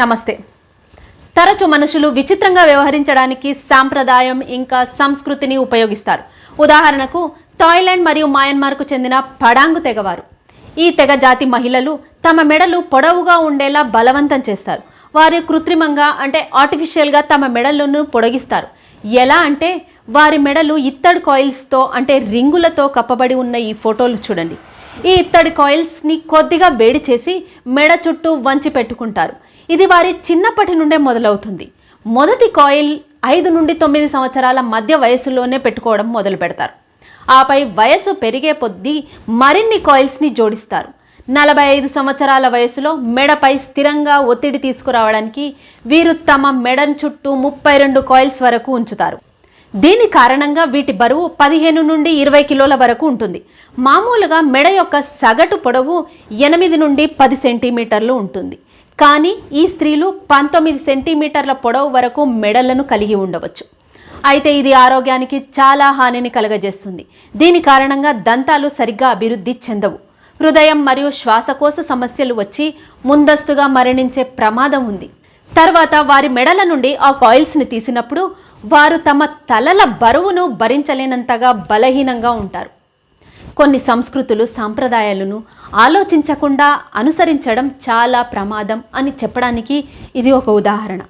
నమస్తే. తరచు మనుషులు విచిత్రంగా వ్యవహరించడానికి సాంప్రదాయం ఇంకా సంస్కృతిని ఉపయోగిస్తారు. ఉదాహరణకు థాయిలాండ్ మరియు మయన్మార్కు చెందిన పడాంగు తెగవారు. ఈ తెగ జాతి మహిళలు తమ మెడలు పొడవుగా ఉండేలా బలవంతం చేస్తారు. వారు కృత్రిమంగా అంటే ఆర్టిఫిషియల్గా తమ మెడలను పొడిగిస్తారు. ఎలా అంటే వారి మెడలు ఇత్తడి కాయిల్స్తో అంటే రింగులతో కప్పబడి ఉన్న ఈ ఫోటోలు చూడండి. ఈ ఇత్తడి కాయిల్స్ని కొద్దిగా వేడి చేసి మెడ చుట్టూ వంచి పెట్టుకుంటారు. ఇది వారి చిన్నప్పటి నుండే మొదలవుతుంది. మొదటి కాయిల్ ఐదు నుండి తొమ్మిది సంవత్సరాల మధ్య వయసులోనే పెట్టుకోవడం మొదలు పెడతారు. ఆపై వయసు పెరిగే కొద్దీ మరిన్ని కాయిల్స్ని జోడిస్తారు. నలభై ఐదు సంవత్సరాల వయసులో మెడపై స్థిరంగా ఒత్తిడి తీసుకురావడానికి వీరు తమ మెడను చుట్టూ ముప్పై రెండు కాయిల్స్ వరకు ఉంచుతారు. దీని కారణంగా వీటి బరువు పదిహేను నుండి ఇరవై కిలోల వరకు ఉంటుంది. మామూలుగా మెడ యొక్క సగటు పొడవు ఎనిమిది నుండి పది సెంటీమీటర్లు ఉంటుంది. కానీ ఈ స్త్రీలు పంతొమ్మిది సెంటీమీటర్ల పొడవు వరకు మెడలను కలిగి ఉండవచ్చు. అయితే ఇది ఆరోగ్యానికి చాలా హానిని కలగజేస్తుంది. దీని కారణంగా దంతాలు సరిగ్గా అభివృద్ధి చెందవు. హృదయం మరియు శ్వాసకోశ సమస్యలు వచ్చి ముందస్తుగా మరణించే ప్రమాదం ఉంది. తర్వాత వారి మెడల నుండి ఆ కాయిల్స్ని తీసినప్పుడు వారు తమ తలల బరువును భరించలేనంతగా బలహీనంగా ఉంటారు. కొన్ని సంస్కృతులు సాంప్రదాయాలను ఆలోచించకుండా అనుసరించడం చాలా ప్రమాదం అని చెప్పడానికి ఇది ఒక ఉదాహరణ.